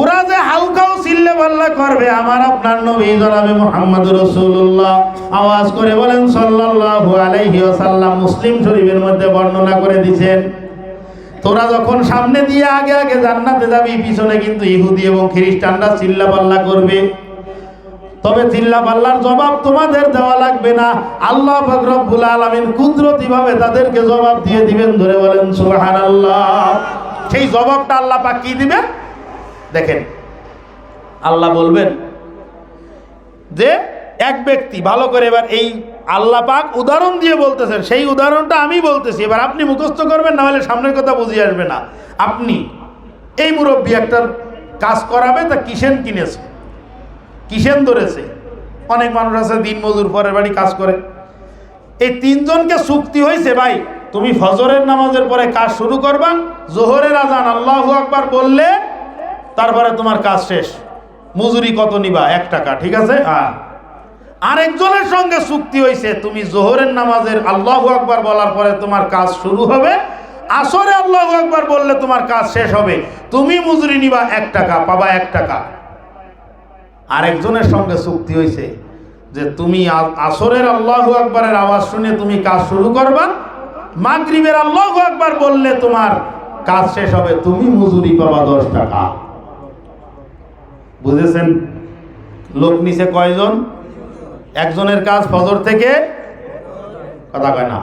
ওরা যে হাউকাও চিল্লে পাল্লা করবে, আমার আপনার নবী জনাবে মোহাম্মদ রসুল্লাহ আওয়াজ করে বলেন, সাল্লাল্লাহু আলাইহি ওয়াসাল্লাম মুসলিম শরীফের মধ্যে বর্ণনা করে দিছেন তোরা যখন সামনে দিয়ে আগে আগে জান্নাতে যাবি, পিছনে কিন্তু ইহুদি এবং খ্রিস্টানরা চিল্লা পাল্লা করবে। তবে চিল্লা পাল্লার জবাব তোমাদের দেওয়া লাগবে না। আল্লাহ পাক রব্বুল আলামিন কুদরতি ভাবে তাদেরকে জবাব দিয়ে দিবেন, ধরে বলেন সুহান আল্লাহ সেই জবাবটা আল্লাহ পাক কি দিবে? দেখেন, আল্লাহ বলবেন যে এক ব্যক্তি ভালো করে এবার এই আল্লাহ পাক উদাহরণ দিয়ে বলতেছেন, সেই উদাহরণটা আমি বলতেছি, এবার আপনি মুখস্থ করবেন না হলে সামনের কথা বুঝিয়ে আসবে না। আপনি এই মুরব্বী একটা কাজ করাবে, তা কিসেন কিনেছে? কিসেন ধরেছে? অনেক মানুষ আছে, দিন মজুর, পরের বাড়ি কাজ করে। এই তিনজনকে চুক্তি হয়েছে, ভাই, তুমি ফজরের নামাজের পরে কাজ শুরু করবা, জোহরের আজান আল্লাহু আকবার বললে তারপরে তোমার কাজ শেষ। মজুরি কত নিবা? এক টাকা, ঠিক আছে? হ্যাঁ আরেকজনের সঙ্গে চুক্তি হয়েছে তুমি জোহরের নামাজের আল্লাহু আকবার বলার পরে তোমার কাজ শুরু হবে। আসরে আল্লাহু আকবার বললে তোমার কাজ শেষ হবে। তুমি মজুরি নিবা এক টাকা, পাবা এক টাকা। আরেকজনের সঙ্গে চুক্তি হয়েছে যে তুমি আসরের আল্লাহু আকবরের আওয়াজ শুনে তুমি কাজ শুরু করবা। মাগরিবের আল্লাহু আকবার বললে তোমার কাজ শেষ হবে, তুমি মজুরি পাবা দশ টাকা। বুঝেছেন? লোক নিচে কয়জন? একজনের কাজ ফজর থেকে কথা কয় না।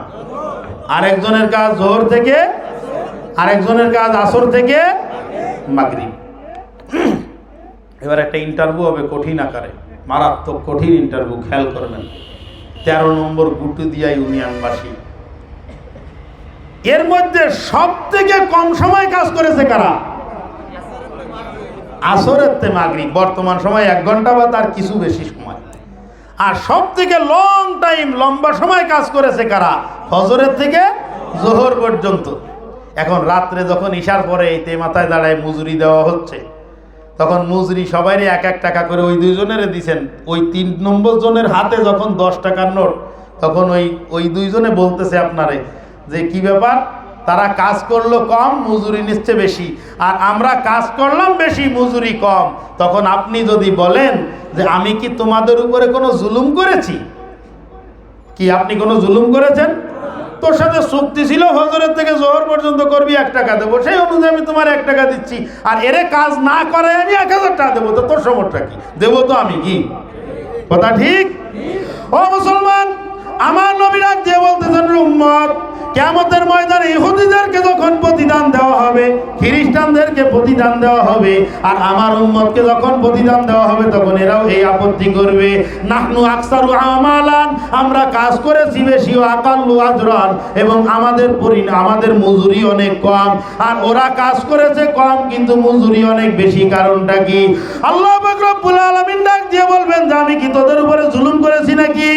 আরেকজনের কাজ জোহর থেকে, আরেকজনের কাজ আসর থেকে মাগরিব। এবার একটা ইন্টারভিউ হবে কঠিন আকারে, মারাত্মক কঠিন ইন্টারভিউ খেয়াল করবেন। তেরো নম্বর গুটু দিয়া ইউনিয়নবাসী। এর মধ্যে সব থেকে কম সময় কাজ করেছে কারা? আসরের তে মাগরি বর্তমান সময় এক ঘণ্টা বা তার কিছু বেশি সময়। আর সব থেকে লং টাইম লম্বা সময় কাজ করেছে কারা? ফজরের থেকে জোহর পর্যন্ত। এখন রাত্রে যখন ইশার পরে এই তে মাথায় দাঁড়ায় মজুরি দেওয়া হচ্ছে, তখন মজুরি সবাইরই এক এক টাকা করে ওই দুইজনের দিছেন। ওই তিন নম্বর জনের হাতে যখন দশ টাকার নোট, তখন ওই ওই দুইজনে বলতেছে আপনারে যে, কি ব্যাপার? তারা কাজ করল কম, মজুরি নিচ্ছে বেশি। আর আমরা কাজ করলাম বেশি, মজুরি কম। তখন আপনি যদি বলেন যে আমি কি তোমাদের উপরে কোনো জুলুম করেছি? কি আপনি কোনো জুলুম করেছেন? তোর সাথে চুক্তি ছিল হজরের থেকে জোহর পর্যন্ত করবি এক টাকা দেবো। সেই অনুযায়ী আমি তোমার এক টাকা দিচ্ছি। আর এরে কাজ না করে আমি এক হাজার টাকা দেবো। তো তোর সমস্যা কি? দেবো তো আমি কি? কথা ঠিক? ও মুসলমান, আমার নবীরা যে বলতেছেন উম্মত কেমতের ময়দানে ইহুদিদেরকে যখন প্রতিদান দেওয়া হবে, খ্রিস্টানদেরকে প্রতিদান দেওয়া হবে, আর আমার উম্মতকে যখন প্রতিদান দেওয়া হবে, তখন এরাও এই আপত্তি করবে। নাহনু আকসারু আমালান, আমরা কাজ করেছি বেশি আকাল্লু আজরান, এবং আমাদের পরি আমাদের মজুরি অনেক কম। আর ওরা কাজ করেছে কম, কিন্তু মজুরি অনেক বেশি, কারণটা কি? আল্লাহ রব্বুল আলামিন ডাক দিয়ে বলবেন, যে আমি কি তোদের উপরে জুলুম করেছি নাকি?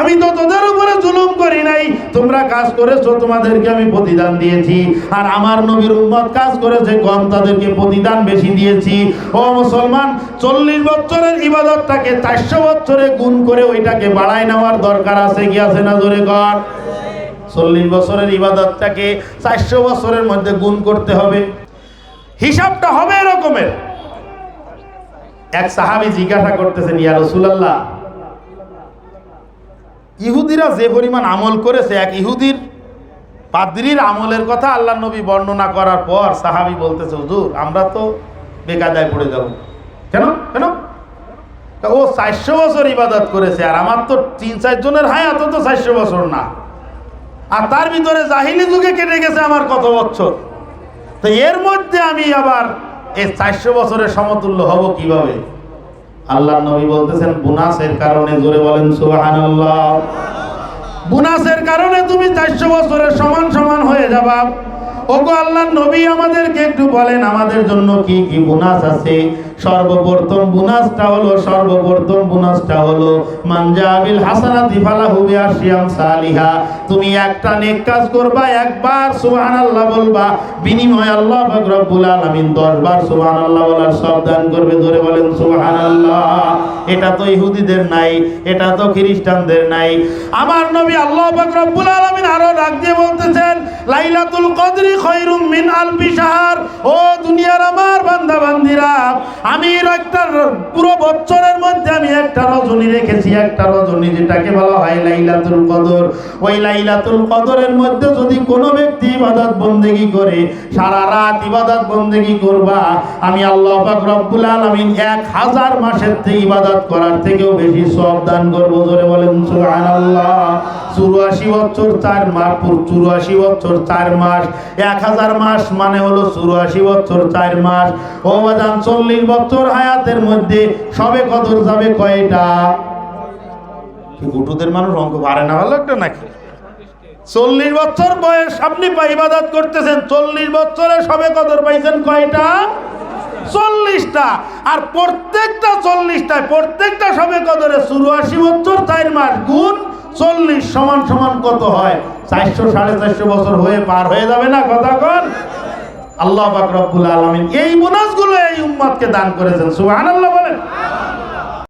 আমি তো তোদের উপরে জুলুম করি নাই। তোমরা কাজ করেছ তোমাদেরকে আমি প্রতিদান দিয়েছি। আর আমার নবীর উম্মত কাজ করেছে কম, তাদেরকে প্রতিদান বেশি দিয়েছি। ও মুসলমান, চল্লিশ বছরের ইবাদতটাকে চারশো বছরে গুণ করে ওইটাকে বাড়ায় নেওয়ার দরকার আছে কি আছে না জোরে কর? চল্লিশ বছরের ইবাদতটাকে চারশো বছরের মধ্যে গুণ করতে হবে। হিসাবটা হবে এরকমের। এক সাহাবি জিজ্ঞাসা করতেছেন, ইয়া রসুলাল্লাহ, ইহুদিরা যে পরিমাণ আমল করেছে, এক ইহুদির পাদ্রির আমলের কথা আল্লাহ নবী বর্ণনা করার পর সাহাবি বলতেছে, হুজুর, আমরা তো বেকায়দায় পড়ে যাব। কেন? কেন? ও চারশো বছর ইবাদত করেছে, আর আমার তো তিন চারজনের হায়াত তো চারশো বছর না। আর তার ভিতরে জাহিলি যুগে কেটে গেছে আমার কত বছর। তো এর মধ্যে আমি আবার এই চারশো বছরের সমতুল্য হব কীভাবে? আল্লাহ নবী বলতেছেন, বুনাসের কারণে জোরে বলেন, সুবহানাল্লাহ। বুনাসের কারণে তুমি চারশো বছরের সমান সমান হয়ে যাবা। ওগো আল্লাহ, নবী আমাদেরকে একটু বলেন, আমাদের জন্য কি কি বুনাস আছে? সর্বপ্রথম বোনাসটা হলো, সর্বপ্রথম বোনাসটা হলো মানজাবিল হাসানাতি ফালাহু বিআশরিয়াম সালিহা। তুমি একটা নেক কাজ করবা, একবার সুবহানাল্লাহ বলবা, বিনিময়ে আল্লাহ পাক রব্বুল আলামিন 10 বার সুবহানাল্লাহ বলার সব দান করবে, ধরে বলেন সুবহানাল্লাহ। এটা তো ইহুদিদের নাই, এটা তো খ্রিস্টানদের নাই। আমার নবী আল্লাহ পাক রব্বুল আলামিন আরও ডাক দিয়ে বলতেছেন লাইলাতুল কদরি খৈরুম মিন আলফি শাহর। ও দুনিয়ার আমার বান্দা বান্দিরা আমি একটা পুরো বছরের মধ্যে আমি একটা রজনী রেখেছি, একটা রজনী যেটাকে বলা হয় লাইলাতুল কদর। ওই লাইলাতুল কদরের মধ্যে যদি কোনো ব্যক্তি ইবাদত বন্দেগি করে, সারা রাত ইবাদত বন্দেগি করবা, আমি আল্লাহ পাক রব্বুল আলামিন এক হাজার মাসের থেকে ইবাদত করার থেকেও বেশি সব দান করব। জোরে বলেন, সুবহানাল্লাহ। চুরাশি বছর চার মাস চুরাশি বছর চার মাস। এক হাজার মাস মানে হলো চুরাশি বছর চার মাস। ও বাজান, চল্লিশ বছর হায়াতের মধ্যে সবে কদর যাবে কয়টা? গুটুদের মানুষ অঙ্ক পারে না, ভালো একটা নাকি? চল্লিশ বছর বয়স আপনি ইবাদত করতেছেন, চল্লিশ বছরে সবে কদর পাইছেন কয়টা? চল্লিশটা। আর প্রত্যেকটা চল্লিশটায়, প্রত্যেকটা সবে কদরে চুরাশি বছর চার মাস। গুণ চল্লিশ সমান সমান কত হয়? চারশো, সাড়ে চারশো বছর হয়ে পার হয়ে যাবে না কথা কন? আল্লাহ বাকরুল আলমিন এই বোনাসগুলো এই উম্মাদকে দান করেছেন। সুবহানাল্লাহ